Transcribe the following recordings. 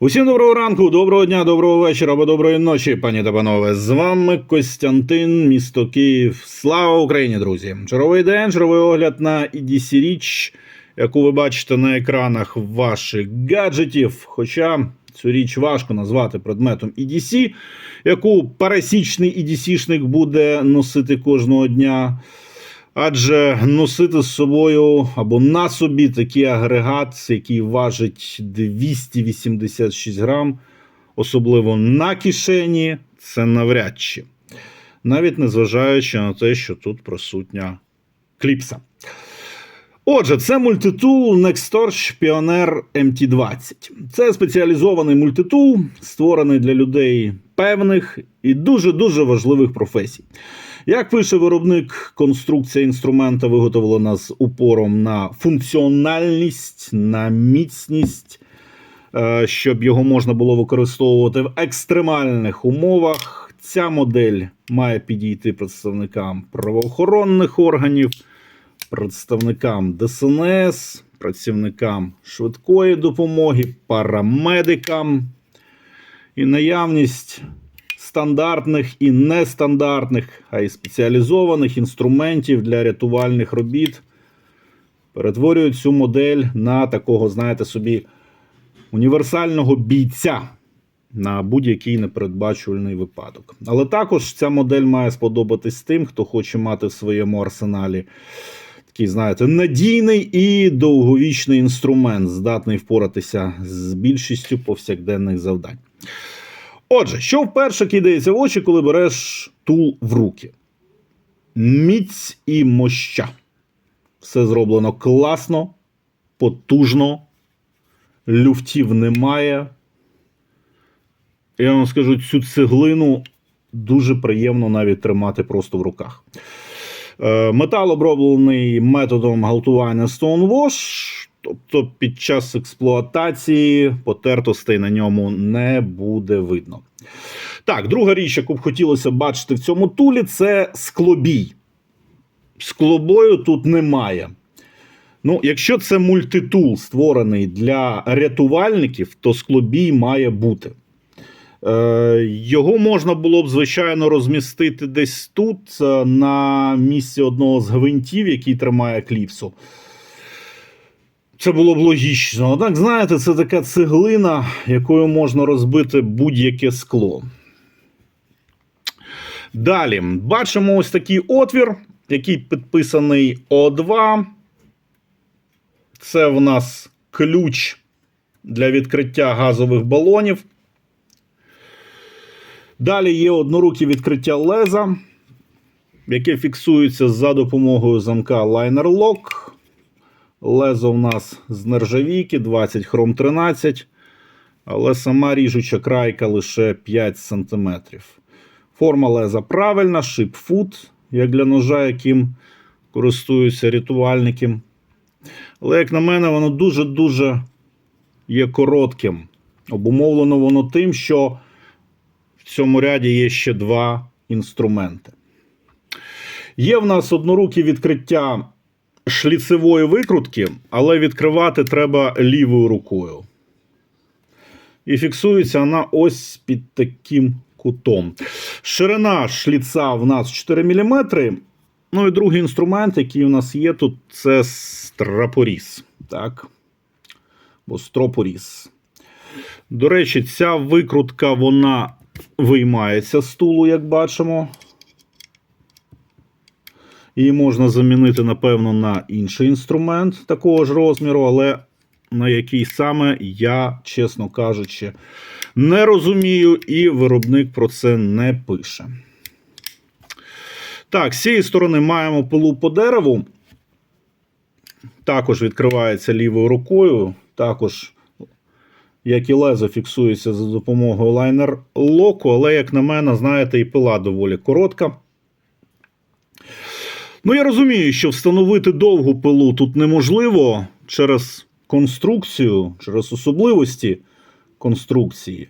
Усім доброго ранку, доброго дня, доброго вечора або доброї ночі, пані та панове. З вами Костянтин, місто Київ. Слава Україні, друзі! Черговий день, черговий огляд на EDC річ, яку ви бачите на екранах ваших гаджетів. Хоча цю річ важко назвати предметом EDC, яку пересічний EDC-шник буде носити кожного дня. Адже носити з собою або на собі такий агрегат, який важить 286 грам, особливо на кишені, це навряд чи. Навіть незважаючи на те, що тут присутня кліпса. Отже, це мультитул Nextorch Pioneer MT20. Це спеціалізований мультитул, створений для людей певних і дуже-дуже важливих професій. Як пише виробник, конструкція інструмента виготовлена з упором на функціональність, на міцність, е, щоб його можна було використовувати в екстремальних умовах. Ця модель має підійти представникам правоохоронних органів, представникам ДСНС, працівникам швидкої допомоги, парамедикам і наявність стандартних і нестандартних, а й спеціалізованих інструментів для рятувальних робіт перетворюють цю модель на такого, знаєте собі, універсального бійця на будь-який непередбачувальний випадок. Але також ця модель має сподобатись тим, хто хоче мати в своєму арсеналі такий, знаєте, надійний і довговічний інструмент, здатний впоратися з більшістю повсякденних завдань. Отже, що вперше кидається в очі, коли береш тул в руки? Міць і моща. Все зроблено класно, потужно, люфтів немає. Я вам скажу, цю цеглину дуже приємно навіть тримати просто в руках. Е, Метал оброблений методом галтування Stonewash, тобто під час експлуатації потертостей на ньому не буде видно. Так, друга річ, яку б хотілося бачити в цьому тулі, це склобій. Склобою тут немає. Ну, якщо це мультитул, створений для рятувальників, то склобій має бути. Е, Його можна було б, звичайно, розмістити десь тут, е, на місці одного з гвинтів, який тримає кліпсу. Це було б логічно. Однак, знаєте, це така цеглина, якою можна розбити будь-яке скло. Далі бачимо ось такий отвір, який підписаний О2. Це в нас ключ для відкриття газових балонів. Далі є однорукі відкриття леза, яке фіксується за допомогою замка Liner Lock. Лезо в нас з нержавійки 20 хром 13, але сама ріжуча крайка лише 5 см. Форма леза правильна, шипфут, як для ножа, яким користуються рятувальники. Але, як на мене, воно дуже-дуже є коротким. Обумовлено воно тим, що в цьому ряді є ще два інструменти. Є в нас однорукі відкриття шліцевої викрутки, але відкривати треба лівою рукою. І фіксується вона ось під таким кутом. Ширина шліца в нас 4 мм. Ну і другий інструмент, який у нас є тут, це страпоріз. Так? Бо стропоріз. До речі, ця викрутка вона виймається з стулу, як бачимо. Її можна замінити, напевно, на інший інструмент такого ж розміру, але на який саме я, чесно кажучи, не розумію, і виробник про це не пише. Так, з цієї сторони маємо пилу по дереву. Також відкривається лівою рукою. Також, як і лезо, фіксується за допомогою лайнер локу, але, як на мене, знаєте, і пила доволі коротка. Ну, я розумію, що встановити довгу пилу тут неможливо через конструкцію, через особливості конструкції.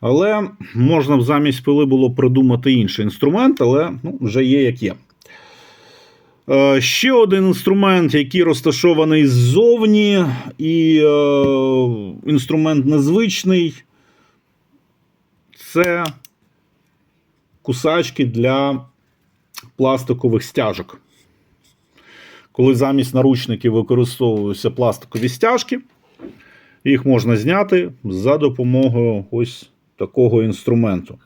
Але можна б замість пили було придумати інший інструмент, але ну, вже є як є. Е, Ще один інструмент, який розташований ззовні, і е, інструмент незвичний. Це кусачки для пластикових стяжок. Коли замість наручників використовуються пластикові стяжки, їх можна зняти за допомогою ось такого інструменту,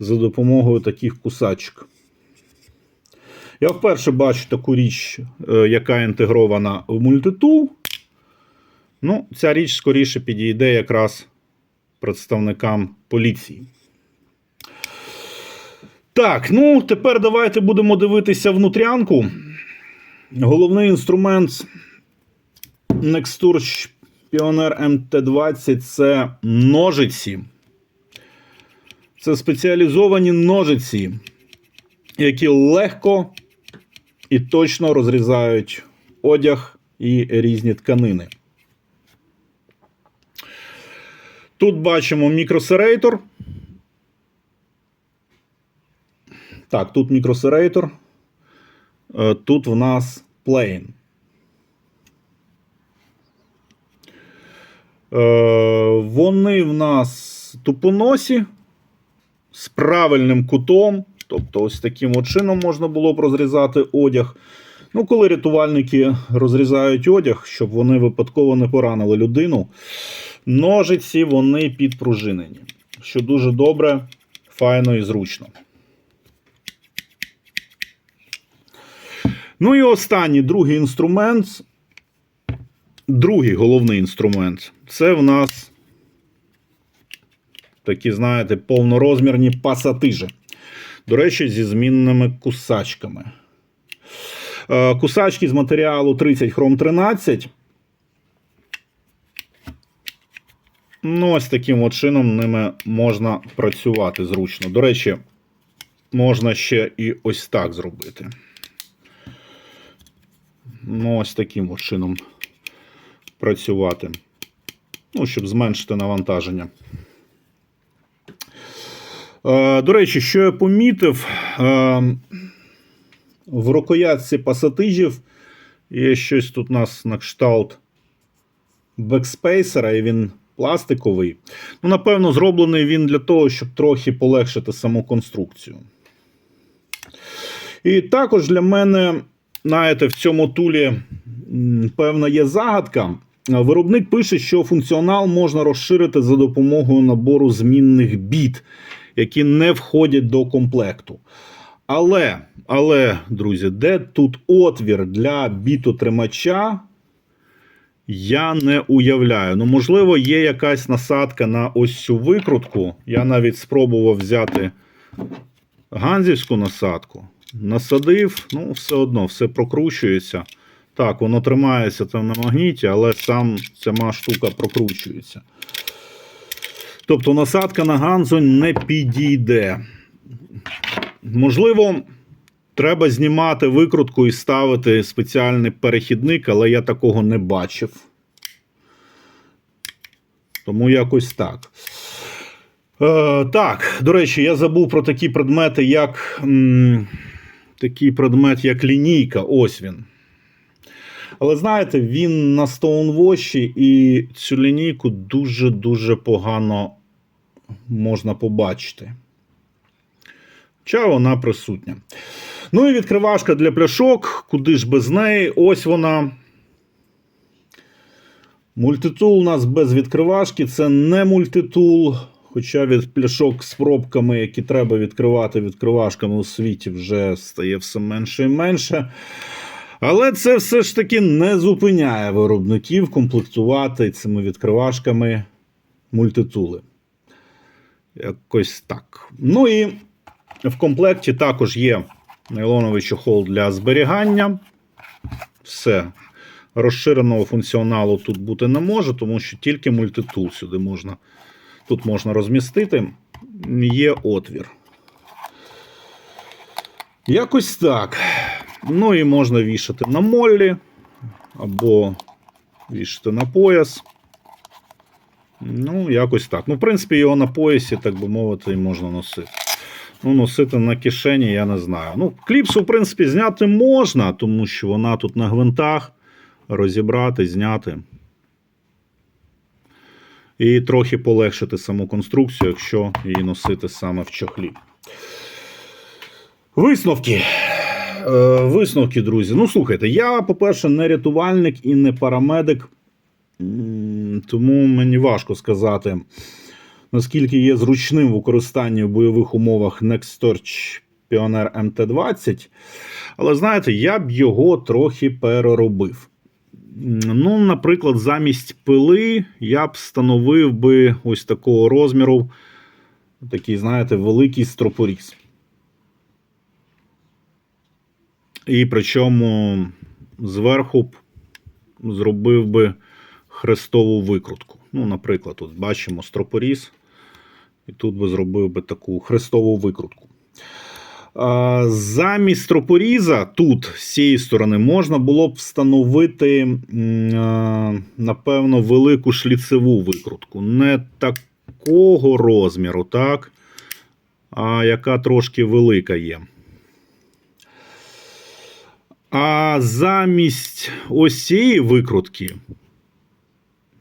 за допомогою таких кусачок. Я вперше бачу таку річ, е, яка інтегрована в мультитул. Ну, ця річ скоріше підійде якраз представникам поліції. Так, ну тепер давайте будемо дивитися внутрянку. Головний інструмент Nextur Pioneer MT20 це ножиці. Це спеціалізовані ножиці, які легко і точно розрізають одяг і різні тканини. Тут бачимо мікросерейтор. Так, тут мікросерейтор. Е, Тут в нас плейн. Е, Вони в нас тупоносі з правильним кутом. Тобто, ось таким от чином можна було б розрізати одяг. Ну, коли рятувальники розрізають одяг, щоб вони випадково не поранили людину, ножиці вони підпружинені, що дуже добре, файно і зручно. Ну і останній другий інструмент. Другий головний інструмент це в нас такі, знаєте, повнорозмірні пасатижі. До речі, зі змінними кусачками. Е, Кусачки з матеріалу 30 хром 13. Ну, ось таким от чином ними можна працювати зручно. До речі, можна ще і ось так зробити. Ну, ось таким от чином працювати. Ну, щоб зменшити навантаження. Е, До речі, що я помітив, е, в рукоятці пасатижів є щось тут у нас на кшталт бекспейсера, і він пластиковий. Ну, напевно, зроблений він для того, щоб трохи полегшити саму конструкцію. І також для мене, знаєте, в цьому тулі певна є загадка. Виробник пише, що функціонал можна розширити за допомогою набору змінних біт, які не входять до комплекту. Але, але, друзі, де тут отвір для бітотримача, я не уявляю. Ну, можливо, є якась насадка на ось цю викрутку. Я навіть спробував взяти ганзівську насадку. Насадив, ну, все одно, все прокручується. Так, воно тримається там на магніті, але сам сама штука прокручується. Тобто насадка на ганзу не підійде. Можливо, треба знімати викрутку і ставити спеціальний перехідник, але я такого не бачив. Тому якось так. Е, так, до речі, я забув про такі предмети, як м, такий предмет, як лінійка. Ось він. Але знаєте, він на Stonewatch і цю лінійку дуже-дуже погано можна побачити. Хоча вона присутня. Ну і відкривашка для пляшок, куди ж без неї. Ось вона. Мультитул у нас без відкривашки, це не мультитул. Хоча від пляшок з пробками, які треба відкривати відкривашками у світі, вже стає все менше і менше. Але це все ж таки не зупиняє виробників комплектувати цими відкривашками мультитули. Якось так. Ну і в комплекті також є нейлоновий чохол для зберігання. Все. Розширеного функціоналу тут бути не може, тому що тільки мультитул сюди можна. Тут можна розмістити. Є отвір. Якось так. Ну і можна вішати на моллі або вішати на пояс. Ну, якось так. Ну, в принципі, його на поясі, так би мовити, можна носити. Ну, носити на кишені, я не знаю. Ну, кліпсу, в принципі, зняти можна, тому що вона тут на гвинтах. Розібрати, зняти. І трохи полегшити саму конструкцію, якщо її носити саме в чохлі. Висновки. Е, висновки, друзі. Ну, слухайте, я, по-перше, не рятувальник і не парамедик, тому мені важко сказати, наскільки є зручним в використанні в бойових умовах NextTorch Pioneer MT20. Але знаєте, я б його трохи переробив. Ну, наприклад, замість пили я б встановив би ось такого розміру, такий, знаєте, великий стропоріз. І причому зверху б зробив би хрестову викрутку. Ну, наприклад, тут бачимо стропоріз, і тут би зробив би таку хрестову викрутку. Замість стропоріза тут, з цієї сторони, можна було б встановити, напевно, велику шліцеву викрутку. Не такого розміру, так? А яка трошки велика є. А замість ось цієї викрутки,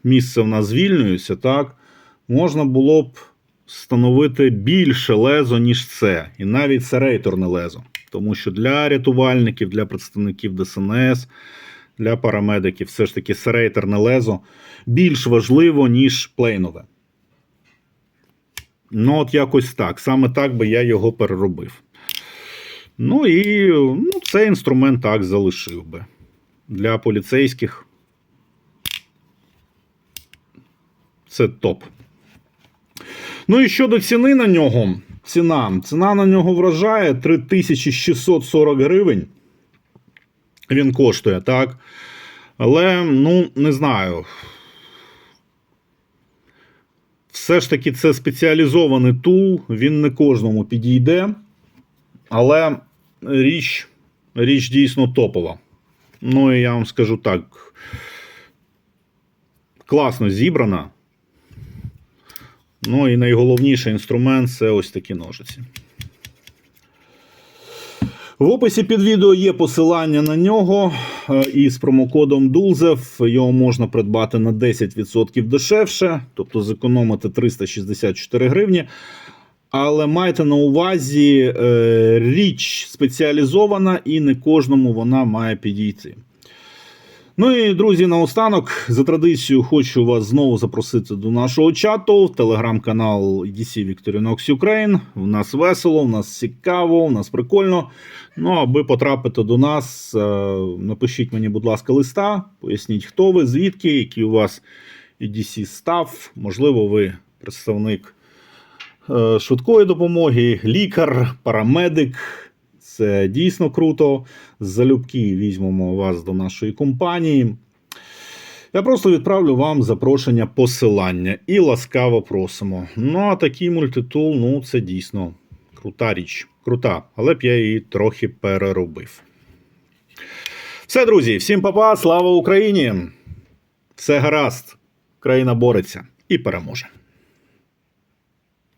місце в нас звільнюється, так? Можна було б встановити більше лезо, ніж це. І навіть серейторне лезо. Тому що для рятувальників, для представників ДСНС, для парамедиків все ж таки серейторне лезо більш важливо, ніж плейнове. Ну, от якось так. Саме так би я його переробив. Ну і ну, цей інструмент так залишив би. Для поліцейських. Це топ. Ну і щодо ціни на нього. Ціна. Ціна на нього вражає 3640 гривень. Він коштує, так? Але, ну, не знаю. Все ж таки, це спеціалізований тул, він не кожному підійде. Але річ, річ дійсно топова. Ну, і я вам скажу так. Класно зібрана. Ну і найголовніший інструмент це ось такі ножиці. В описі під відео є посилання на нього е, із промокодом DULZEV. Його можна придбати на 10% дешевше, тобто зекономити 364 гривні. Але майте на увазі, е, річ спеціалізована і не кожному вона має підійти. Ну і друзі, наостанок, за традицією, хочу вас знову запросити до нашого чату в телеграм-канал EDC Victorinox Ukraine. В нас весело, в нас цікаво, в нас прикольно. Ну, аби потрапити до нас, е, напишіть мені, будь ласка, листа, поясніть, хто ви, звідки, який у вас EDC став. Можливо, ви представник е, швидкої допомоги, лікар, парамедик. Це дійсно круто. Залюбки візьмемо вас до нашої компанії. Я просто відправлю вам запрошення посилання і ласкаво просимо. Ну, а такий мультитул, ну, це дійсно крута річ. Крута, але б я її трохи переробив. Все, друзі, всім па-па, слава Україні! Все гаразд! Країна бореться і переможе.